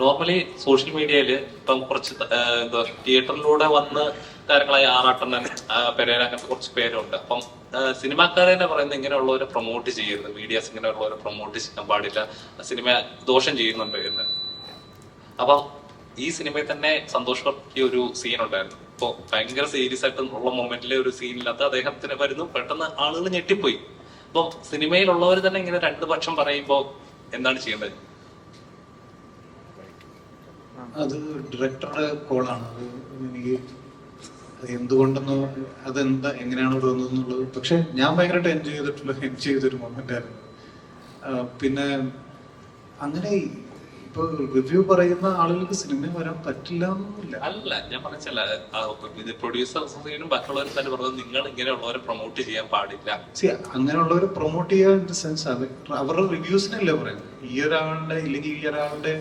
Normally social മീഡിയയിൽ ഇപ്പം കുറച്ച് എന്താ തിയേറ്ററിലൂടെ വന്ന് കാര്യങ്ങളായി ആറാട്ടണ്ണൻ പെരേന അങ്ങനത്തെ കുറച്ച് പേരുണ്ട്. അപ്പം സിനിമാക്കാരെ തന്നെ പറയുന്നത് ഇങ്ങനെയുള്ളവരെ പ്രൊമോട്ട് ചെയ്യരുത്. മീഡിയാസ് ഇങ്ങനെയുള്ളവരെ പ്രൊമോട്ട് ചെയ്യാൻ പാടില്ല. സിനിമ ദോഷം ചെയ്യുന്നുണ്ട് എന്ന്. അപ്പം ഈ സിനിമയിൽ തന്നെ സന്തോഷ് ഒരു സീൻ ഉണ്ടായിരുന്നു ഇപ്പൊ ഭയങ്കര സീരിയസ് ആയിട്ട് ഉള്ള മൊമെന്റിലെ ഒരു സീനില്ലാത്ത അദ്ദേഹത്തിന് വരുന്നു. പെട്ടെന്ന് ആളുകൾ ഞെട്ടിപ്പോയി. അപ്പം സിനിമയിലുള്ളവർ തന്നെ ഇങ്ങനെ രണ്ടു പക്ഷം പറയുമ്പോൾ എന്താണ് ചെയ്യേണ്ടത്? അത് ഡയറക്ടറുടെ കോളാണ് അത് എനിക്ക് എന്തുകൊണ്ടെന്നോ അതെന്താ എങ്ങനെയാണ് തോന്നുന്നുള്ളത്. പക്ഷെ ഞാൻ ഭയങ്കരമായിട്ട് എൻജോയ് ചെയ്തിട്ടുള്ള എൻജോയ് ചെയ്തൊരു മൊമെന്റ് ആയിരുന്നു. പിന്നെ അങ്ങനെ ഇപ്പൊ റിവ്യൂ പറയുന്ന ആളുകൾക്ക് സിനിമ വരാൻ പറ്റില്ല എന്നൊന്നുമില്ല അല്ല ഞാൻ പറഞ്ഞല്ല. പ്രൊഡ്യൂസർ അസോസിയേഷനും മറ്റുള്ളവരും തന്നെ പറഞ്ഞത് നിങ്ങൾ ഇങ്ങനെയുള്ളവരെ പ്രൊമോട്ട് ചെയ്യാൻ പാടില്ല. അങ്ങനെയുള്ളവരെ പ്രൊമോട്ട് ചെയ്യാൻ സെൻസ് അവരുടെ റിവ്യൂസിനല്ലേ പറയുന്നത്? ഈ ഒരാളുടെ ഇല്ലെങ്കിൽ ഈ ഒരാളുടെ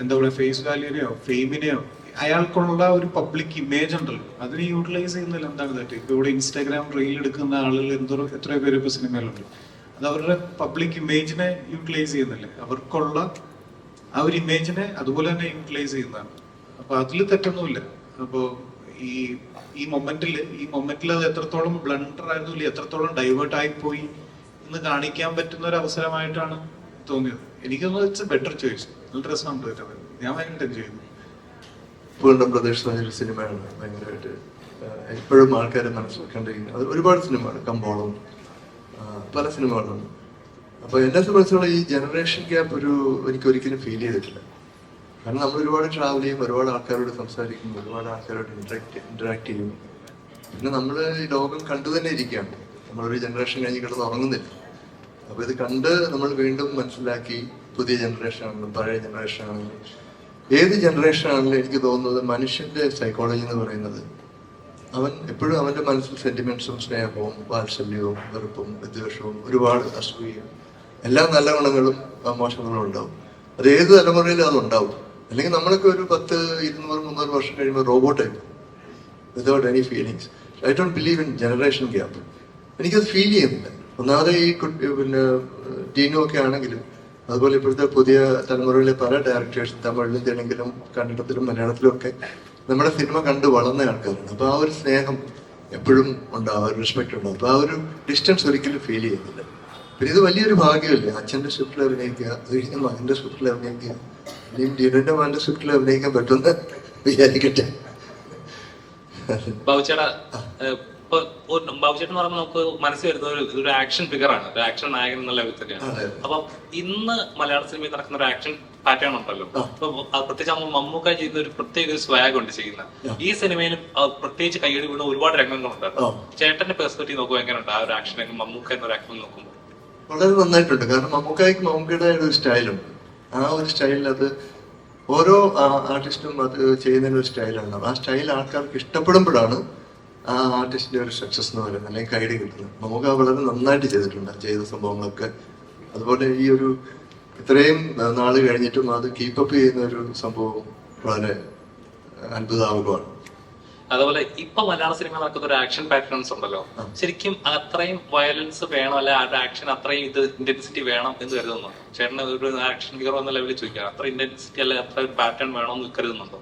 എന്താ പറയുക ഫേസ് വാല്യൂനെയോ ഫെയിമിനെയോ അയാൾക്കുള്ള ഒരു പബ്ലിക് ഇമേജ് ഉണ്ടല്ലോ. അതിനെ യൂട്ടിലൈസ് ചെയ്യുന്നതിൽ എന്താണ് തെറ്റ്? ഇപ്പൊ ഇവിടെ ഇൻസ്റ്റാഗ്രാം റീൽ എടുക്കുന്ന ആളിൽ എന്തോ എത്രയോ പേര് ഇപ്പൊ സിനിമയിലുണ്ട്. അത് അവരുടെ പബ്ലിക് ഇമേജിനെ യൂട്ടിലൈസ് ചെയ്യുന്നില്ലേ. അവർക്കുള്ള ആ ഒരു ഇമേജിനെ അതുപോലെ തന്നെ യൂട്ടിലൈസ് ചെയ്യുന്നതാണ്. അപ്പൊ അതിൽ തെറ്റൊന്നുമില്ല. അപ്പോ ഈ ഈ മൊമെന്റിൽ ഈ മൊമെന്റിൽ അത് എത്രത്തോളം ബ്ലണ്ടർ ആയിരുന്നു ഇല്ല എത്രത്തോളം ഡൈവേർട്ട് ആയി പോയി എന്ന് കാണിക്കാൻ പറ്റുന്ന ഒരു അവസരമായിട്ടാണ് തോന്നിയത്. എനിക്കൊന്നും ഇറ്റ്സ് ബെറ്റർ ചോയ്സ് നല്ല രസമുണ്ട് കേട്ടോ. ഞാൻ ഭയങ്കര ചെയ്തു പൂർണം പ്രദേശ് പറഞ്ഞൊരു സിനിമയാണ് ഭയങ്കരമായിട്ട് എപ്പോഴും ആൾക്കാരെ മനസ്സിലാക്കേണ്ടിരിക്കുന്നത് അത് ഒരുപാട് സിനിമകൾ കമ്പോളം പല സിനിമകളുണ്ട് അപ്പോൾ എന്നെ സംബന്ധിച്ചോളം ഈ ജനറേഷൻ ഗ്യാപ്പ് ഒരു എനിക്ക് ഒരിക്കലും ഫീൽ ചെയ്തിട്ടില്ല. കാരണം നമ്മൾ ഒരുപാട് ട്രാവൽ ചെയ്യും ഒരുപാട് ആൾക്കാരോട് സംസാരിക്കും ഒരുപാട് ആൾക്കാരോട് ഇന്ററാക്ട് ഇന്ററാക്ട് ചെയ്യും. പിന്നെ നമ്മൾ ഈ ലോകം കണ്ടു തന്നെ ഇരിക്കുകയാണ്. നമ്മളൊരു ജനറേഷൻ കഴിഞ്ഞ് കിടന്ന് ഉറങ്ങുന്നില്ല. അപ്പോൾ ഇത് കണ്ട് നമ്മൾ വീണ്ടും മനസ്സിലാക്കി പുതിയ ജനറേഷൻ ആണെങ്കിലും പഴയ ജനറേഷൻ ആണെങ്കിലും ഏത് ജനറേഷൻ ആണെങ്കിലും എനിക്ക് തോന്നുന്നത് മനുഷ്യന്റെ സൈക്കോളജി എന്ന് പറയുന്നത് അവൻ എപ്പോഴും അവന്റെ മനസ്സിൽ സെന്റിമെന്റ്സും സ്നേഹവും വാത്സല്യവും വെറുപ്പും വിദ്വേഷവും ഒരുപാട് അസൂയയും എല്ലാ നല്ല ഗുണങ്ങളും മോശങ്ങളും ഉണ്ടാവും. അത് ഏത് തലമുറയിലും അത് ഉണ്ടാവും. അല്ലെങ്കിൽ നമ്മളൊക്കെ ഒരു പത്ത് ഇരുന്നൂറ് മുന്നൂറ് വർഷം കഴിയുമ്പോൾ റോബോട്ടായി without any feelings I don't believe in generation gap എനിക്കത് ഫീൽ ചെയ്യുന്നില്ല. ഒന്നാമത് ഈ കുട്ടി പിന്നെ ടീനും ഒക്കെ ആണെങ്കിലും അതുപോലെ ഇപ്പോഴത്തെ പുതിയ തലമുറയിലെ പല ഡയറക്ടേഴ്സ് തമിഴിലും തെലുങ്കിലും കന്നഡത്തിലും മലയാളത്തിലും ഒക്കെ നമ്മുടെ സിനിമ കണ്ട് വളർന്ന ആൾക്കാരാണ്. അപ്പൊ ആ ഒരു സ്നേഹം എപ്പോഴും ഉണ്ടാവും ആ ഒരു റെസ്പെക്ട് ഉണ്ടാവും അപ്പൊ ആ ഒരു ഡിസ്റ്റൻസ് ഒരിക്കലും ഫീൽ ചെയ്യുന്നില്ല. പിന്നെ ഇത് വലിയൊരു ഭാഗ്യമല്ലേ? അച്ഛന്റെ സ്വിഫ്റ്റിൽ അഭിനയിക്കുക അത് കഴിഞ്ഞ് സ്വിഫ്റ്റിൽ അഭിനയിക്കുക ഇനിയും ഡീനന്റെ മകന്റെ സ്വിഫ്റ്റിൽ അഭിനയിക്കാൻ പറ്റുമെന്ന് വിചാരിക്കട്ടെ. ഇപ്പൊ ബാബുചേട്ടൻ പറയുമ്പോൾ നമുക്ക് മനസ്സിൽ വരുന്ന ഒരു ഒരു ആക്ഷൻ ഫിഗർ ആണ്. ഒരു ആക്ഷൻ നായകൻ എന്നുള്ള വ്യക്തിയാണ് തന്നെയാണ്. അതെ. ഇന്ന് മലയാള സിനിമയിൽ നടക്കുന്ന ഒരു ആക്ഷൻ പാറ്റേൺ ഉണ്ടല്ലോ. അപ്പൊ പ്രത്യേകിച്ച് നമ്മൾ മമ്മൂക്ക ചെയ്യുന്ന ഒരു പ്രത്യേക ഒരു സ്വാഗ് ഉണ്ട് ചെയ്യുന്ന. ഈ സിനിമയിലും പ്രത്യേകിച്ച് കൈയടി വീണ ഒരുപാട് രംഗങ്ങളുണ്ട്. ചേട്ടന്റെ പെർസ്പെക്റ്റീവ് നോക്കുമ്പോൾ എങ്ങനെയുണ്ട്? ആ ഒരു ആക്ഷൻ മമ്മൂക്ക എന്നൊരു ആക്ഷൻ നോക്കുമ്പോൾ വളരെ നന്നായിട്ടുണ്ട്. കാരണം മമ്മൂക്കായ്ക്ക് മമ്മൂക്കയുടെ ഒരു സ്റ്റൈലുണ്ട് ആ ഒരു സ്റ്റൈലിൽ അത് ഓരോ ആർട്ടിസ്റ്റും അത് ചെയ്യുന്നതിന് ഒരു സ്റ്റൈലാണ് ആ സ്റ്റൈൽ ആൾക്കാർക്ക് ഇഷ്ടപ്പെടുമ്പോഴാണ് ആ ആർട്ടിസ്റ്റിന്റെ ഒരു സക്സസ് എന്ന് പറയുന്നത് അല്ലെങ്കിൽ ഗൈഡ് കിട്ടുന്നത് മമ്മൂക്ക വളരെ നന്നായിട്ട് ചെയ്തിട്ടുണ്ട് ചെയ്ത സംഭവങ്ങളൊക്കെ. അതുപോലെ ഈ ഒരു ഇത്രയും നാൾ കഴിഞ്ഞിട്ടും അത് കീപ്പപ്പ് ചെയ്യുന്ന ഒരു സംഭവം വളരെ അത്ഭുതാവകമാണ് അതുപോലെ ഇപ്പൊ മലയാള സിനിമ നടക്കുന്ന ഒരു ആക്ഷൻ പാറ്റേൺസ് ഉണ്ടല്ലോ. ശരിക്കും അത്രയും വയലൻസ് വേണം അല്ലെ? ആ ആക്ഷൻ അത്രയും ഇത് ഇന്റൻസിറ്റി വേണം എന്ന് കരുതുന്നു ചേട്ടന് ഒരു ആക്ഷൻ ഹീറോ എന്ന ലെവലിൽ ചോദിക്കാം. അത്ര ഇന്റൻസിറ്റി അല്ലെ അത്ര പാറ്റേൺ വേണോ എന്ന് കരുതുന്നുണ്ടോ?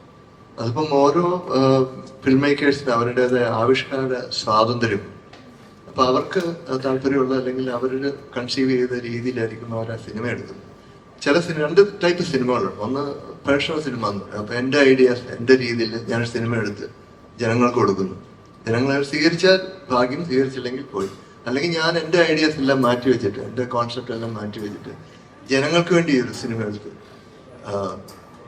അതിപ്പം ഓരോ ഫിൽം മേക്കേഴ്സിന് അവരുടേതായ ആവിഷ്കാര സ്വാതന്ത്ര്യം. അപ്പം അവർക്ക് താല്പര്യമുള്ള അല്ലെങ്കിൽ അവർ കൺസീവ് ചെയ്ത രീതിയിലായിരിക്കും അവർ ആ സിനിമ എടുക്കുന്നത്. ചില സിനിമ രണ്ട് ടൈപ്പ് സിനിമകളുണ്ട് ഒന്ന് പേഴ്സണൽ സിനിമ എന്ന് പറയും. അപ്പം എന്റെ ഐഡിയാസ് എന്റെ രീതിയിൽ ഞാൻ സിനിമ എടുത്ത് ജനങ്ങൾക്ക് കൊടുക്കുന്നു. ജനങ്ങൾ സ്വീകരിച്ചാൽ ഭാഗ്യം സ്വീകരിച്ചില്ലെങ്കിൽ പോയി. അല്ലെങ്കിൽ ഞാൻ എന്റെ ഐഡിയാസ് എല്ലാം മാറ്റി വെച്ചിട്ട് എന്റെ കോൺസെപ്റ്റ് എല്ലാം മാറ്റി വെച്ചിട്ട് ജനങ്ങൾക്ക് വേണ്ടി ഒരു സിനിമ എടുത്ത്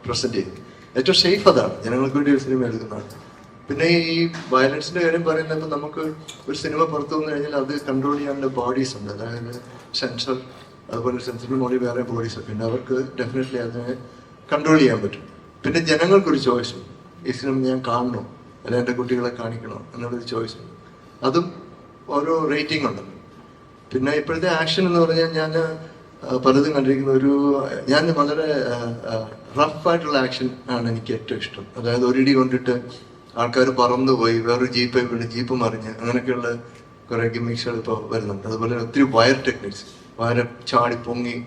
പ്രസന്റ് ചെയ്യും. ഏറ്റവും സേഫ് അതാണ് ജനങ്ങൾക്ക് വേണ്ടി ഒരു സിനിമ എടുക്കുന്നതാണ്. പിന്നെ ഈ വയലൻസിന്റെ കാര്യം പറയുന്നപ്പോൾ നമുക്ക് ഒരു സിനിമ പുറത്തു വന്നു കഴിഞ്ഞാൽ അത് കൺട്രോൾ ചെയ്യാനുള്ള ബോഡീസ് ഉണ്ട്. അതായത് സെൻസർ അതുപോലെ സെൻസറിന് മോഡി വേറെ ബോഡീസ് ഉണ്ട്. അവർക്ക് ഡെഫിനറ്റ്ലി അതിനെ കൺട്രോൾ ചെയ്യാൻ പറ്റും. പിന്നെ ജനങ്ങൾക്കൊരു ചോയ്സ് ഉണ്ട്. ഈ സിനിമ ഞാൻ കാണണോ? അല്ലെ എന്റെ കുട്ടികളെ കാണിക്കണോ? എന്നുള്ളൊരു ചോയ്സ് ഉണ്ട്. അതും ഓരോ റേറ്റിംഗ് ഉണ്ട്. പിന്നെ ഇപ്പോഴത്തെ ആക്ഷൻ എന്ന് പറഞ്ഞാൽ ഞാൻ പലതും കണ്ടിരിക്കുന്ന ഒരു ഞാൻ വളരെ റഫ് ആയിട്ടുള്ള ആക്ഷൻ ആണ് എനിക്ക് ഏറ്റവും ഇഷ്ടം. അതായത് ഒരിടി കൊണ്ടിട്ട് ആൾക്കാർ പറന്നു പോയി വേറൊരു ജീപ്പ് വീണ് ജീപ്പ് മറിഞ്ഞ് അങ്ങനെയൊക്കെയുള്ള കുറെ ഗിമിക്സുകൾ ഇപ്പോൾ വരുന്നുണ്ട്. അതുപോലെ ഒത്തിരി വയർ ടെക്നിക്സ് വയർ ചാടി പൊങ്ങി.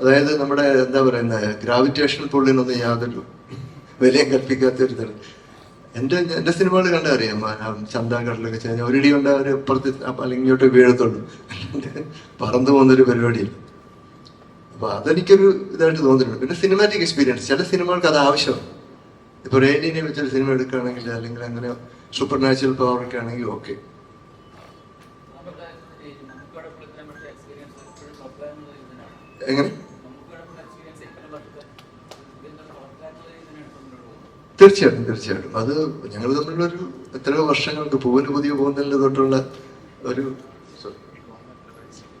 അതായത് നമ്മുടെ എന്താ പറയുന്ന ഗ്രാവിറ്റേഷണൽ പുള്ളിനൊന്നും യാതൊരു വിലയും കൽപ്പിക്കാത്ത ഒരു തരം. എന്റെ എന്റെ സിനിമകൾ കണ്ടറിയാം ചന്താകടലൊക്കെ ചെയ്യാൻ ഒരിടി കൊണ്ട് അവർ അപ്പുറത്ത് അപ്പ- അല്ലെങ്കിൽ ഇങ്ങോട്ട് വീഴത്തുള്ളൂ. പറന്നു പോകുന്നൊരു പരിപാടിയില്ല. അപ്പൊ അതെനിക്കൊരു ഇതായിട്ട് തോന്നിയിട്ടുണ്ട്. പിന്നെ സിനിമാറ്റിക് എക്സ്പീരിയൻസ് ചില സിനിമകൾക്ക് അത് ആവശ്യമാണ്. ഇപ്പൊ റേഡിനെ വെച്ചൊരു സിനിമ എടുക്കുകയാണെങ്കിൽ അല്ലെങ്കിൽ അങ്ങനെ സൂപ്പർ നാച്ചുറൽ പവർ ഒക്കെ ആണെങ്കിൽ ഓക്കെ എങ്ങനെ? തീർച്ചയായിട്ടും തീർച്ചയായിട്ടും. അത് ഞങ്ങൾ തമ്മിലൊരു എത്രയോ വർഷങ്ങൾക്ക് പൂവിന് പുതിയ പോകുന്നതിൽ തൊട്ടുള്ള ഒരു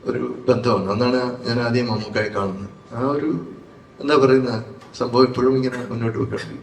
ഒരു ബന്ധമാണ് അന്നാണ് ഞാൻ ആദ്യം മമ്മൂക്കായി കാണുന്നത്. ആ ഒരു എന്താ പറയുന്ന സംഭവം ഇപ്പോഴും ഇങ്ങനെ മുന്നോട്ട് പോയിട്ടുണ്ട്